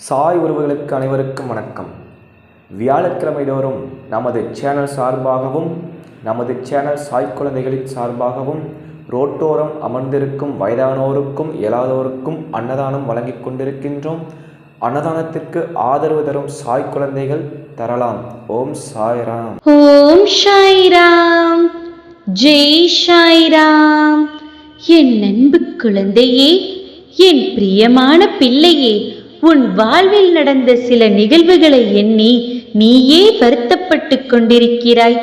சாய் உறவுகளுக்கு அனைவருக்கும் வணக்கம். வியாழக்கிழமை தோறும் நமது சேனல் சார்பாகவும் நமது சேனல் சாய் குழந்தைகளின் சார்பாகவும் ரோட்டோரம் அமர்ந்திருக்கும் வயதானோருக்கும் இயலாதோருக்கும் அன்னதானம் வழங்கிக் கொண்டிருக்கின்றோம். அன்னதானத்திற்கு ஆதரவு தரும் சாய் குழந்தைகள் தரலாம். ஓம் சாய்ராம் ஓம் சாய்ராம் ஜெய் சாய்ராம் என் அன்பு குழந்தையே என் பிரியமான பிள்ளையே உன் வாழ்வில் நடந்த சில நிகழ்வுகளை எண்ணி நீயே வருத்தப்பட்டு கொண்டிருக்கிறாய்.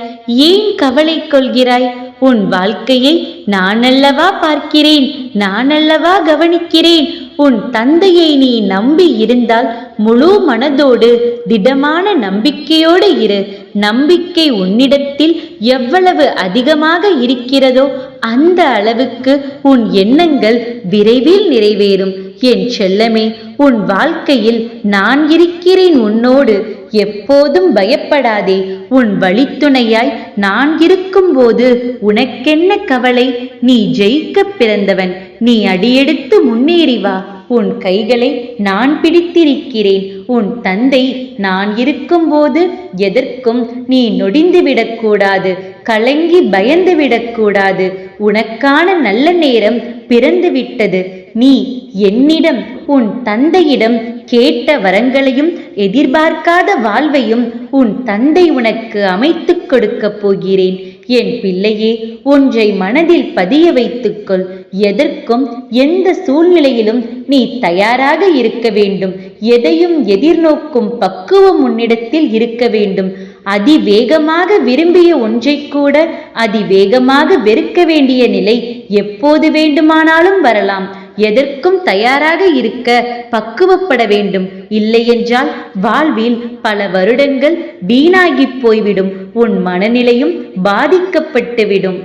ஏன் கவலை கொள்கிறாய்? உன் வாழ்க்கையை நான் அல்லவா பார்க்கிறேன். நான் அல்லவா கவனிக்கிறேன். உன் தந்தையை நீ நம்பி இருந்தால் முழு மனதோடு திடமான நம்பிக்கையோடு இரு. நம்பிக்கை உன்னிடத்தில் எவ்வளவு அதிகமாக இருக்கிறதோ அந்த அளவுக்கு உன் எண்ணங்கள் விரைவில் நிறைவேறும். என் செல்லமே உன் வாழ்க்கையில் நான் இருக்கிறேன் உன்னோடு. எப்போதும் பயப்படாதே உன் வழித்துணையாய் நான் இருக்கும்போது உனக்கென்ன கவலை? நீ ஜெயிக்க பிறந்தவன் நீ அடியெடுத்து முன்னேறி வா. உன் கைகளை நான் பிடித்திருக்கிறேன் உன் தந்தை நான் இருக்கும்போது எதற்கும் நீ நொடிந்துவிடக்கூடாது கலங்கி பயந்து விடக்கூடாது. உனக்கான நல்ல நேரம் பிறந்துவிட்டது. நீ என்னிடம் உன் தந்தையிடம் கேட்ட வரங்களையும் எதிர்பார்க்காத வாழ்வையும் உன் தந்தை உனக்கு அமைத்துக் கொடுக்கப் போகிறேன். என் பிள்ளையே ஒன்றை மனதில் பதிய வைத்துக்கொள். எதற்கும் எந்த சூழ்நிலையிலும் நீ தயாராக இருக்க வேண்டும். எதையும் எதிர்நோக்கும் பக்குவம் உன்னிடத்தில் இருக்க வேண்டும். அதிவேகமாக விரும்பிய ஒன்றை கூட அதிவேகமாக வெறுக்க வேண்டிய நிலை எப்போது வேண்டுமானாலும் வரலாம். எதற்கும் தயாராக இருக்க பக்குவப்பட வேண்டும். இல்லையென்றால் வாழ்வில் பல வருடங்கள் வீணாகி போய்விடும். உன் மனநிலையும் பாதிக்கப்பட்டுவிடும்.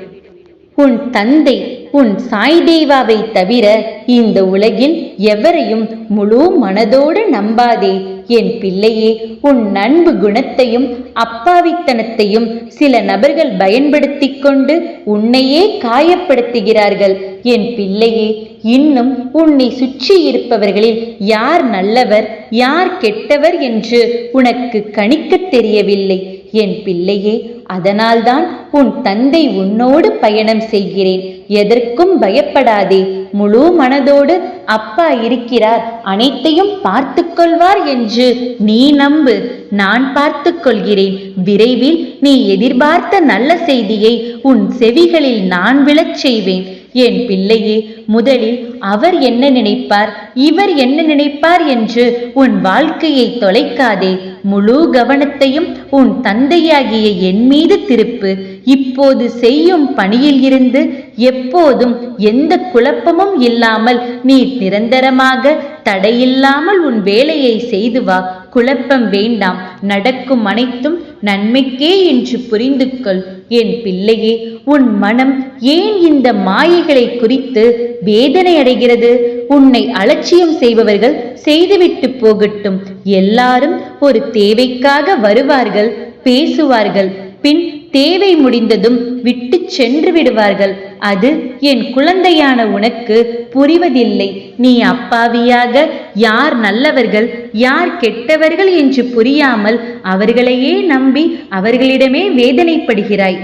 உன் தந்தை உன் சாய் தேவாவை தவிர இந்த உலகில் எவரையும் முழு மனதோடு நம்பாதே. என் பிள்ளையே உன் நண்பு குணத்தையும் அப்பாவித்தனத்தையும் சில நபர்கள் பயன்படுத்தி கொண்டு உன்னையே காயப்படுத்துகிறார்கள். என் பிள்ளையே இன்னும் உன்னை சுற்றி இருப்பவர்களில் யார் நல்லவர் யார் கெட்டவர் என்று உனக்கு கணிக்கத் தெரியவில்லை. என் பிள்ளையே அதனால்தான் உன் தந்தை உன்னோடு பயணம் செய்கிறேன். எதற்கும் பயப்படாதே முழு மனதோடு அப்பா இருக்கிறார். அனைத்தையும் பார்த்து கொள்வார் என்று நீ நம்பு. நான் பார்த்து கொள்கிறேன். விரைவில் நீ எதிர்பார்த்த நல்ல செய்தியை உன் செவிகளில் நான் விழச் செய்வேன். என் பிள்ளையே முதலில் அவர் என்ன நினைப்பார்? இவர் என்ன நினைப்பார் என்று உன் வாழ்க்கையை தொலைக்காதே. முழு கவனத்தையும் உன் தந்தையாகிய என் மீது திருப்பு. இப்போது செய்யும் பணியில் இருந்து எப்போதும் எந்த குழப்பமும் இல்லாமல் நீ நிரந்தரமாக தடையில்லாமல் உன் வேலையை செய்து வா. குழப்பம் வேண்டாம். நடக்கும் அனைத்தும் நன்மைக்கே என்று புரிந்து கொள். என் பிள்ளையே உன் மனம் ஏன் இந்த மாயைகளை குறித்து வேதனை அடைகிறது? உன்னை அலட்சியம் செய்பவர்கள் செய்துவிட்டு போகட்டும். எல்லாரும் ஒரு தேவைக்காக வருவார்கள் பேசுவார்கள். பின் தேவை முடிந்ததும் விட்டு சென்று விடுவார்கள். அது என் குழந்தையான உனக்கு புரிவதில்லை. நீ அப்பாவியாக யார் நல்லவர்கள் யார் கெட்டவர்கள் என்று புரியாமல் அவர்களையே நம்பி அவர்களிடமே வேதனைப்படுகிறாய்.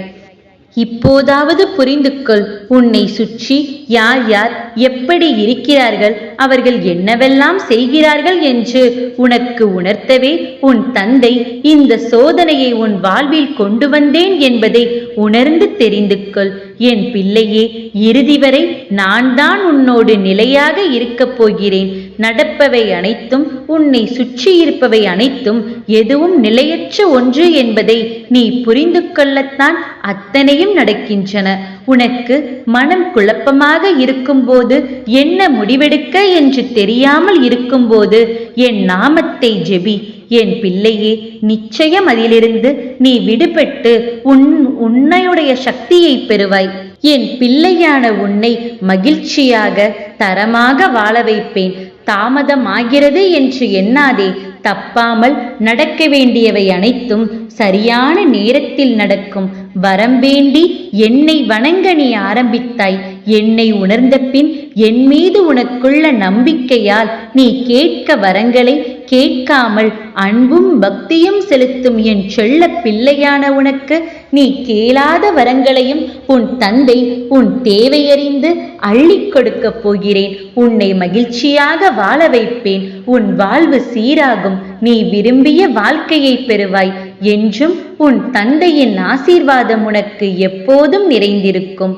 இப்போதாவது புரிந்து கொள் உன்னை சுற்றி யார் யார் எப்படி இருக்கிறார்கள் அவர்கள் என்னவெல்லாம் செய்கிறார்கள் என்று உனக்கு உணர்த்தவே உன் தந்தை இந்த சோதனையை உன் வாழ்வில் கொண்டு வந்தேன் என்பதை உணர்ந்து தெரிந்து கொள் என் பிள்ளையே இறுதி வரை நான் தான் உன்னோடு நிலையாக இருக்கப் போகிறேன். நடப்பவை அனைத்தும் உன்னை சுற்றி இருப்பவை அனைத்தும் எதுவும் நிலையற்ற ஒன்று என்பதை நீ புரிந்து கொள்ளத்தான் அத்தனையும் நடக்கின்றன. உனக்கு மனம் குழப்பமாக இருக்கும்போது என்ன முடிவெடுக்க என்று தெரியாமல் இருக்கும்போது என் நாமத்தை ஜெபி. என் பிள்ளையே நிச்சயம் அதிலிருந்து நீ விடுபட்டு உன் உன்னையுடைய சக்தியை பெறுவாய். என் பிள்ளையான உன்னை மகிழ்ச்சியாக தரமாக வாழ வைப்பேன். தாமதமாகிறது என்று எண்ணாதே. தப்பாமல் நடக்க வேண்டியவை அனைத்தும் சரியான நேரத்தில் நடக்கும். வரம் வேண்டி என்னை வணங்க நீ ஆரம்பித்தாய். என்னை உணர்ந்த பின் என் மீது உனக்குள்ள நம்பிக்கையால் நீ கேட்க வரங்களை கேட்காமல் அன்பும் பக்தியும் செலுத்தும் என் செல்ல பிள்ளையான உனக்கு நீ கேளாத வரங்களையும் உன் தந்தை உன் தேவையறிந்து அள்ளிக் கொடுக்கப் போகிறேன். உன்னை மகிழ்ச்சியாக வாழ வைப்பேன். உன் வாழ்வு சீராகும். நீ விரும்பிய வாழ்க்கையை பெறுவாய். என்றும் உன் தந்தையின் ஆசீர்வாதம் உனக்கு எப்போதும் நிறைந்திருக்கும்.